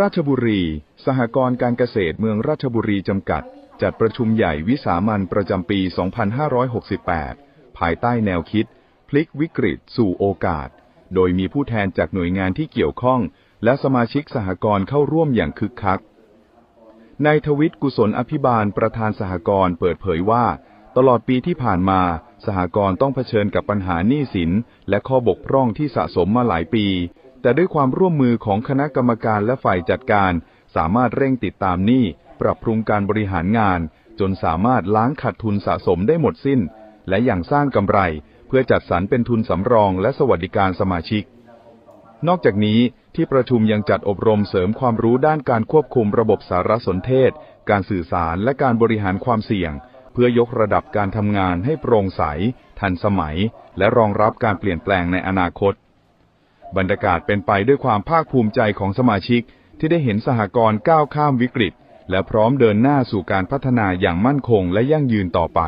ราชบุรี สหกรณ์การเกษตรเมืองราชบุรีจำกัด จัดประชุมใหญ่วิสามันประจำปี 2568 ภายใต้แนวคิด พลิกวิกฤตสู่โอกาส โดยมีผู้แทนจากหน่วยงานที่เกี่ยวข้อง และสมาชิกสหกรณ์เข้าร่วมอย่างคึกคัก นายทวิตกุศลอภิบาลประธานสหกรณ์เปิดเผยว่า ตลอดปีที่ผ่านมา สหกรณ์ต้องเผชิญกับปัญหาหนี้สิน และข้อบกพร่องที่สะสมมาหลายปี แต่ด้วยความร่วมมือของคณะกรรมการและฝ่ายจัดการ สามารถเร่งติดตามหนี้ ปรับปรุงการบริหารงาน จนสามารถล้างขาดทุนสะสมได้หมดสิ้น และอย่างสร้างกำไร เพื่อจัดสรรเป็นทุนสำรองและสวัสดิการสมาชิก นอกจากนี้ที่ประชุมยังจัดอบรมเสริมความรู้ด้านการควบคุมระบบสารสนเทศ การสื่อสารและการบริหารความเสี่ยง เพื่อยกระดับการทำงานให้โปร่งใส ทันสมัย และรองรับการเปลี่ยนแปลงในอนาคต บรรยากาศเป็นไปด้วยความภาคภูมิใจของสมาชิกที่ได้เห็นสหกรณ์ก้าวข้ามวิกฤต และพร้อมเดินหน้าสู่การพัฒนาอย่างมั่นคงและยั่งยืนต่อไป